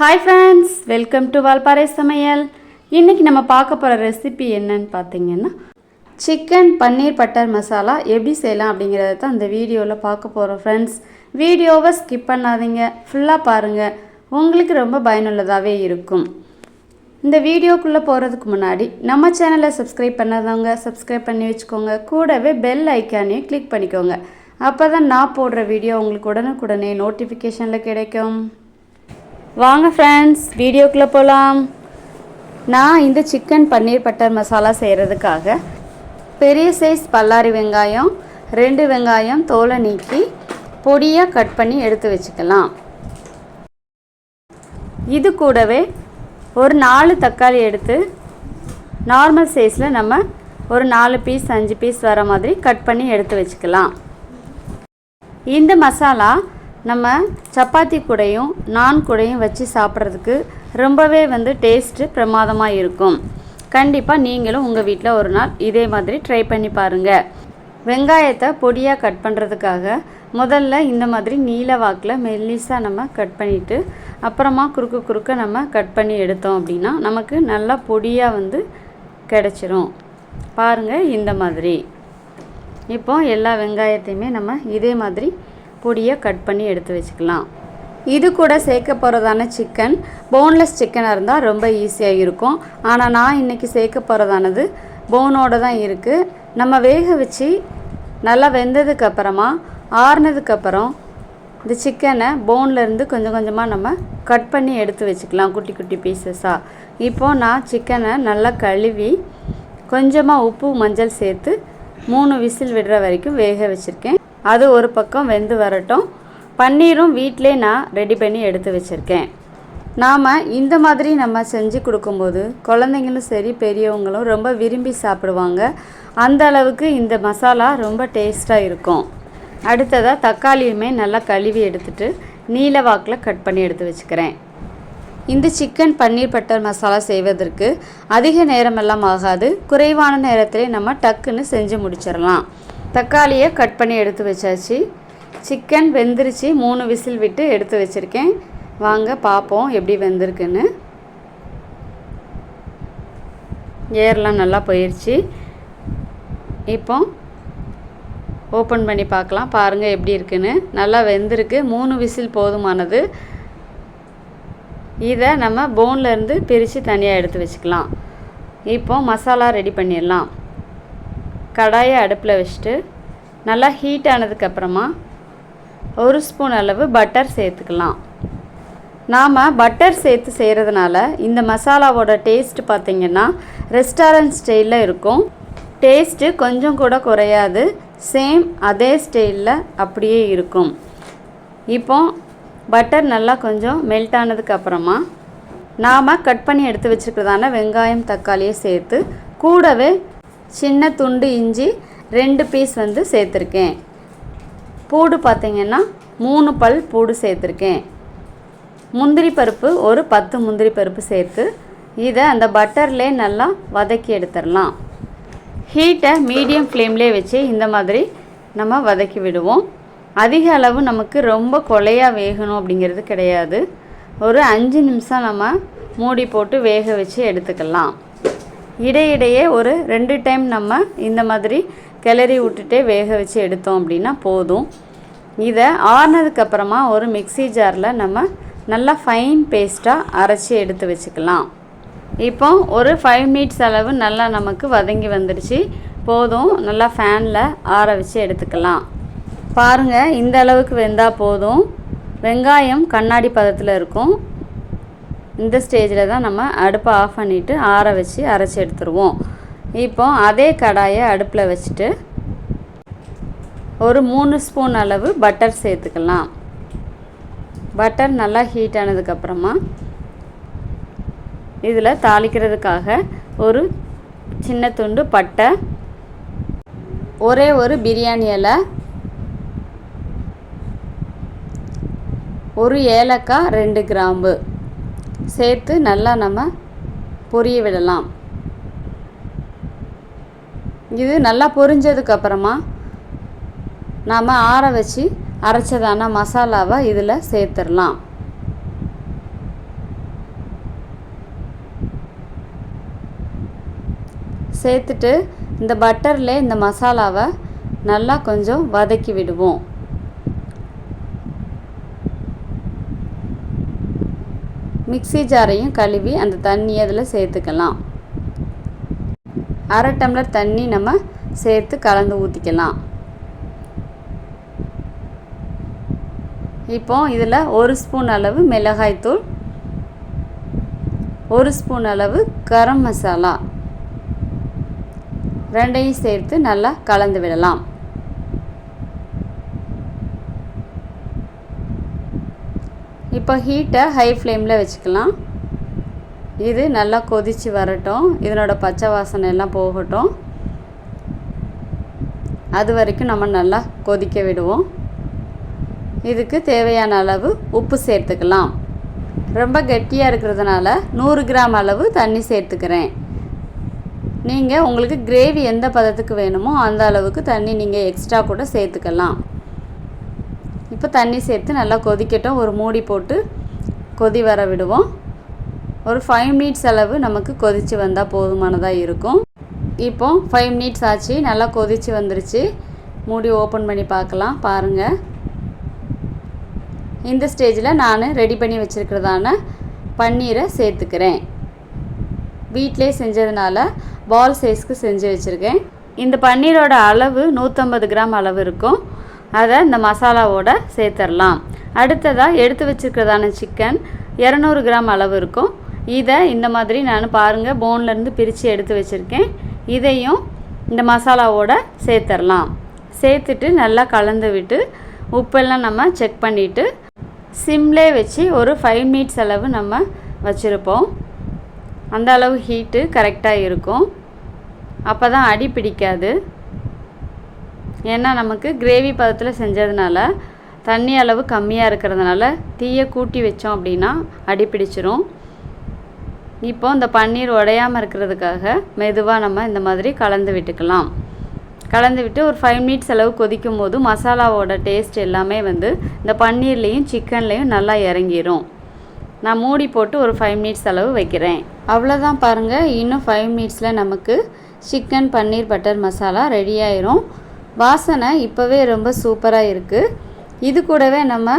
Hi friends welcome to Valparai சமையல் இன்றைக்கி நம்ம பார்க்க போகிற ரெசிபி என்னன்னு பார்த்தீங்கன்னா சிக்கன் பன்னீர் பட்டர் மசாலா எப்படி செய்யலாம் அப்படிங்கிறத தான் இந்த வீடியோவில் பார்க்க போகிறோம் ஃப்ரெண்ட்ஸ் வீடியோவை ஸ்கிப் பண்ணாதீங்க. ஃபுல்லாக பாருங்கள் உங்களுக்கு ரொம்ப பயனுள்ளதாகவே இருக்கும். இந்த வீடியோக்குள்ளே போகிறதுக்கு முன்னாடி நம்ம சேனலை சப்ஸ்கிரைப் பண்ணாதவங்க சப்ஸ்கிரைப் பண்ணி வச்சுக்கோங்க. கூடவே பெல் ஐக்கானையும் கிளிக் பண்ணிக்கோங்க. அப்போ தான் நான் போடுற வீடியோ உங்களுக்கு உடனுக்குடனே நோட்டிஃபிகேஷனில் கிடைக்கும். வாங்க ஃப்ரெண்ட்ஸ் வீடியோக்குள்ளே போகலாம் நான் இந்த சிக்கன் பன்னீர் பட்டர் மசாலா செய்கிறதுக்காக பெரிய சைஸ் பல்லாரி வெங்காயம் ரெண்டு வெங்காயம் தோலை நீக்கி பொடியாக கட் பண்ணி எடுத்து வச்சுக்கலாம். இது கூடவே ஒரு நாலு தக்காளி எடுத்து நார்மல் சைஸில் நம்ம ஒரு நாலு பீஸ் அஞ்சு பீஸ் வர மாதிரி கட் பண்ணி எடுத்து வச்சுக்கலாம். இந்த மசாலா நம்ம சப்பாத்தி கூடையும் நான் கூடையும் வச்சு சாப்பிட்றதுக்கு ரொம்பவே வந்து டேஸ்ட்டு பிரமாதமாக இருக்கும். கண்டிப்பாக நீங்களும் உங்கள் வீட்டில் ஒரு நாள் இதே மாதிரி ட்ரை பண்ணி பாருங்கள் வெங்காயத்தை பொடியாக கட் பண்ணுறதுக்காக முதல்ல இந்த மாதிரி நீல வாக்கில் மெல்லிஸாக நம்ம கட் பண்ணிவிட்டு அப்புறமா குறுக்கு குறுக்க நம்ம கட் பண்ணி எடுத்தோம் அப்படின்னா நமக்கு நல்லா பொடியாக வந்து கிடச்சிரும். பாருங்கள் இந்த மாதிரி. இப்போ எல்லா வெங்காயத்தையுமே நம்ம இதே மாதிரி பொடியை கட் பண்ணி எடுத்து வச்சுக்கலாம். இது கூட சேர்க்க போகிறதான சிக்கன் போன்லெஸ் சிக்கனாக இருந்தால் ரொம்ப ஈஸியாக இருக்கும். ஆனால் நான் இன்றைக்கி சேர்க்க போகிறதானது போனோடு தான் இருக்குது நம்ம வேக வச்சு நல்லா வெந்ததுக்கு அப்புறமா ஆறுனதுக்கப்புறம் இந்த சிக்கனை போன்லேருந்து கொஞ்சம் கொஞ்சமாக நம்ம கட் பண்ணி எடுத்து வச்சுக்கலாம் குட்டி குட்டி பீசஸாக இப்போது நான் சிக்கனை நல்லா கழுவி கொஞ்சமாக உப்பு மஞ்சள் சேர்த்து மூணு விசில் விடுற வரைக்கும் வேக வச்சுருக்கேன். அது ஒரு பக்கம் வெந்து வரட்டும். பன்னீரும் வீட்டிலே நான் ரெடி பண்ணி எடுத்து வச்சுருக்கேன். நாம் இந்த மாதிரி நம்ம செஞ்சு கொடுக்கும்போது குழந்தைங்களும் சரி பெரியவங்களும் ரொம்ப விரும்பி சாப்பிடுவாங்க. அந்த அளவுக்கு இந்த மசாலா ரொம்ப டேஸ்ட்டாக இருக்கும். அடுத்ததாக தக்காளியுமே நல்லா கழுவி எடுத்துட்டு நீல வாக்கில் கட் பண்ணி எடுத்து வச்சுக்கிறேன். இந்த சிக்கன் பன்னீர் பட்டர் மசாலா செய்வதற்கு அதிக நேரமெல்லாம் ஆகாது. குறைவான நேரத்திலே நம்ம டக்குன்னு செஞ்சு முடிச்சிடலாம். தக்காளியை கட் பண்ணி எடுத்து வச்சாச்சு. சிக்கன் வெந்துருச்சு. மூணு விசில் விட்டு எடுத்து வச்சுருக்கேன். வாங்க பார்ப்போம் எப்படி வெந்திருக்குன்னு. ஏர்லாம் நல்லா போயிடுச்சு இப்போ ஓப்பன் பண்ணி பார்க்கலாம். பாருங்கள் எப்படி இருக்குன்னு. நல்லா வெந்திருக்கு. மூணு விசில் போதுமானது. இதை நம்ம போன்லேருந்து பிரித்து தனியாக எடுத்து வச்சுக்கலாம். இப்போ மசாலா ரெடி பண்ணிடலாம். கடாயை அடுப்பில் வச்சுட்டு நல்லா ஹீட் ஆனதுக்கப்புறமா ஒரு ஸ்பூன் அளவு பட்டர் சேர்த்துக்கலாம். நாம் பட்டர் சேர்த்து செய்கிறதுனால இந்த மசாலாவோட டேஸ்ட்டு பார்த்திங்கன்னா ரெஸ்டாரண்ட் ஸ்டைலில் இருக்கும். டேஸ்ட்டு கொஞ்சம் கூட குறையாது. சேம் அதே ஸ்டைலில் அப்படியே இருக்கும். இப்போ பட்டர் நல்லா கொஞ்சம் மெல்ட் ஆனதுக்கப்புறமா நாம் கட் பண்ணி எடுத்து வச்சுருக்கிறதான வெங்காயம் தக்காளியை சேர்த்து கூடவே சின்ன துண்டு இஞ்சி ரெண்டு பீஸ் வந்து சேர்த்துருக்கேன். பூடு பார்த்திங்கன்னா மூணு பல் பூடு சேர்த்துருக்கேன். முந்திரி பருப்பு ஒரு பத்து முந்திரி பருப்பு சேர்த்து இதை அந்த பட்டர்லேயே நல்லா வதக்கி எடுத்துடலாம் ஹீட்டை மீடியம் ஃப்ளேம்லேயே வச்சு இந்த மாதிரி நம்ம வதக்கி விடுவோம். அதிக அளவு நமக்கு ரொம்ப கொலையாக வேகணும் அப்படிங்கிறது கிடையாது. ஒரு அஞ்சு நிமிஷம் நம்ம மூடி போட்டு வேக வச்சு எடுத்துக்கலாம். இடையிடையே ஒரு ரெண்டு டைம் நம்ம இந்த மாதிரி கிளறி விட்டுட்டே வேக வச்சு எடுத்தோம் அப்படின்னா போதும். இதை ஆறுனதுக்கப்புறமா ஒரு மிக்சி ஜாரில் நம்ம நல்லா ஃபைன் பேஸ்ட்டாக அரைச்சி எடுத்து வச்சுக்கலாம். இப்போ ஒரு ஃபைவ் மினிட்ஸ் அளவு நல்லா நமக்கு வதங்கி வந்துடுச்சு. போதும் நல்லா ஃபேனில் ஆற வச்சு எடுத்துக்கலாம். பாருங்கள் இந்த அளவுக்கு வெந்தால் போதும். வெங்காயம் கண்ணாடி பதத்தில் இருக்கும். இந்த ஸ்டேஜில் தான் நம்ம அடுப்பை ஆஃப் பண்ணிவிட்டு ஆற வச்சு அரைச்சி எடுத்துருவோம். இப்போ அதே கடாயை அடுப்பில் வச்சுட்டு ஒரு மூணு ஸ்பூன் அளவு பட்டர் சேர்த்துக்கலாம். பட்டர் நல்லா ஹீட் ஆனதுக்கப்புறமா இதில் தாளிக்கிறதுக்காக ஒரு சின்ன துண்டு பட்டை ஒரே ஒரு பிரியாணி இலை ஒரு ஏலக்காய் ரெண்டு கிராம்பு. சேர்த்து நல்லா நம்ம பொரிய விடலாம். இது நல்லா பொரிஞ்சதுக்கப்புறமா நாம் ஆற வச்சு அரைச்சதான மசாலாவை இதில் சேர்த்துடலாம். சேர்த்துட்டு இந்த பட்டரில் இந்த மசாலாவை நல்லா கொஞ்சம் வதக்கி விடுவோம். மிக்ஸி ஜாரையும் கழுவி அந்த தண்ணி அதில் சேர்த்துக்கலாம். அரை டம்ளர் தண்ணி நம்ம சேர்த்து கலந்து ஊற்றிக்கலாம் இப்போ இதில் ஒரு ஸ்பூன் அளவு மிளகாய்த்தூள் ஒரு ஸ்பூன் அளவு கரம் மசாலா. ரெண்டையும் சேர்த்து நல்லா கலந்து விடலாம். இப்போ ஹீட்டை ஹை ஃப்ளேமில் வச்சுக்கலாம். இது நல்லா கொதித்து வரட்டும். இதனோட பச்சை வாசனை எல்லாம் போகட்டும். அது வரைக்கும் நம்ம நல்லா கொதிக்க விடுவோம். இதுக்கு தேவையான அளவு உப்பு சேர்த்துக்கலாம். ரொம்ப கெட்டியாக இருக்கிறதுனால நூறு கிராம் அளவு தண்ணி சேர்த்துக்கிறேன். நீங்கள் உங்களுக்கு கிரேவி எந்த பதத்துக்கு வேணுமோ அந்த அளவுக்கு தண்ணி நீங்கள் எக்ஸ்ட்ரா கூட சேர்த்துக்கலாம். இப்போ தண்ணி சேர்த்து நல்லா கொதிக்கட்டும். ஒரு மூடி போட்டு கொதி வர விடுவோம். ஒரு ஃபைவ் மினிட்ஸ் அளவு நமக்கு கொதித்து வந்தால் போதுமானதாக இருக்கும். இப்போ ஃபைவ் மினிட்ஸ் ஆச்சு. நல்லா கொதித்து வந்துருச்சு. மூடி ஓப்பன் பண்ணி பார்க்கலாம். பாருங்கள் இந்த ஸ்டேஜில் நான் ரெடி பண்ணி வச்சுருக்கிறதான பன்னீரை சேர்த்துக்கிறேன். வீட்டிலே செஞ்சதுனால பால் சைஸ்க்கு செஞ்சு வச்சுருக்கேன். இந்த பன்னீரோட அளவு நூற்றம்பது கிராம் அளவு இருக்கும். அதை இந்த மசாலாவோட சேர்த்துடலாம் அடுத்ததாக எடுத்து வச்சுருக்கிறதான சிக்கன் இரநூறு கிராம் அளவு இருக்கும். இதை இந்த மாதிரி நான் பாருங்கள் போன்லேருந்து பிரித்து எடுத்து வச்சுருக்கேன். இதையும் இந்த மசாலாவோட சேர்த்துடலாம் சேர்த்துட்டு நல்லா கலந்து விட்டு உப்பெல்லாம் நம்ம செக் பண்ணிவிட்டு சிம்லே வச்சு ஒரு ஃபைவ் மினிட்ஸ் அளவு நம்ம வச்சுருப்போம். அந்த அளவு ஹீட்டு கரெக்டாக இருக்கும். அப்போ தான் அடி பிடிக்காது. ஏன்னா நமக்கு கிரேவி பதத்தில் செஞ்சதுனால தண்ணி அளவு கம்மியாக இருக்கிறதுனால தீயை கூட்டி வச்சோம் அப்படின்னா அடி பிடிச்சிரும். இப்போ இந்த பன்னீர் உடையாமல் இருக்கிறதுக்காக மெதுவாக நம்ம இந்த மாதிரி கலந்து விட்டுக்கலாம். கலந்து விட்டு ஒரு ஃபைவ் மினிட்ஸ் அளவு கொதிக்கும் போது மசாலாவோட டேஸ்ட் எல்லாமே வந்து இந்த பன்னீர்லேயும் சிக்கன்லேயும் நல்லா இறங்கிரும். நான் மூடி போட்டு ஒரு ஃபைவ் மினிட்ஸ் அளவு வைக்கிறேன். அவ்வளோதான் பாருங்கள் இன்னும் ஃபைவ் மினிட்ஸில் நமக்கு chicken paneer butter masala ready ஆயிரும். வாசனை இப்போவே ரொம்ப சூப்பராக இருக்குது இது கூடவே நம்ம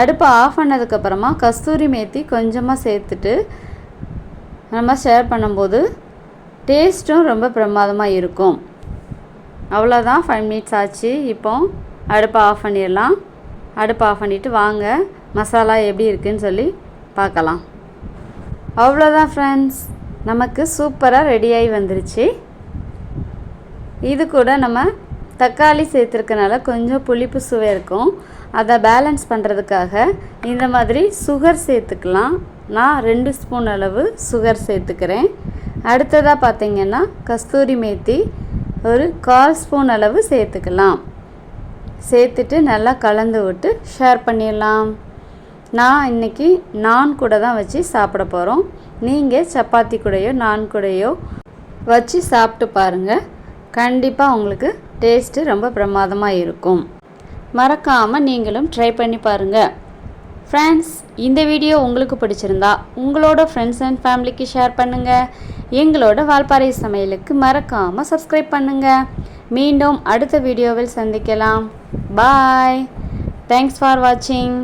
அடுப்பை ஆஃப் பண்ணதுக்கப்புறமா கஸ்தூரி மேத்தி கொஞ்சமாக சேர்த்துட்டு நம்ம ஷேர் பண்ணும்போது டேஸ்ட்டும் ரொம்ப பிரமாதமாக இருக்கும். அவ்வளோதான் ஃபைவ் மினிட்ஸ் ஆச்சு. இப்போ அடுப்பை ஆஃப் பண்ணிடலாம். அடுப்பை ஆஃப் பண்ணிவிட்டு வாங்க. மசாலா எப்படி இருக்குன்னு சொல்லி பார்க்கலாம். அவ்வளோதான் ஃப்ரெண்ட்ஸ் நமக்கு சூப்பராக ரெடியாகி வந்துருச்சு. இது கூட நம்ம தக்காளி சேர்த்துருக்கனால கொஞ்சம் புளிப்பு சுவை இருக்கும். அதை பேலன்ஸ் பண்ணுறதுக்காக இந்த மாதிரி சுகர் சேர்த்துக்கலாம். நான் ரெண்டு ஸ்பூன் அளவு சுகர் சேர்த்துக்கிறேன். அடுத்ததாக பார்த்திங்கன்னா கஸ்தூரி மேத்தி ஒரு கால் ஸ்பூன் அளவு சேர்த்துக்கலாம். சேர்த்துட்டு நல்லா கலந்து விட்டு ஷேர் பண்ணிடலாம். நான் இன்றைக்கி நான் கூட தான் வச்சு சாப்பிட போகிறோம் நீங்கள் சப்பாத்தி கூடையோ நான் கூடையோ வச்சு சாப்பிட்டு பாருங்கள் கண்டிப்பாக உங்களுக்கு டேஸ்ட்டு ரொம்ப பிரமாதமாக இருக்கும். மறக்காமல் நீங்களும் ட்ரை பண்ணி பாருங்கள் ஃப்ரெண்ட்ஸ் இந்த வீடியோ உங்களுக்கு பிடிச்சிருந்தா உங்களோட ஃப்ரெண்ட்ஸ் அண்ட் ஃபேமிலிக்கு ஷேர் பண்ணுங்கள் எங்களோட வால்பாறை சமையலுக்கு மறக்காமல் சப்ஸ்கிரைப் பண்ணுங்கள் மீண்டும் அடுத்த வீடியோவில் சந்திக்கலாம். பாய். தேங்க்ஸ் ஃபார் வாட்சிங்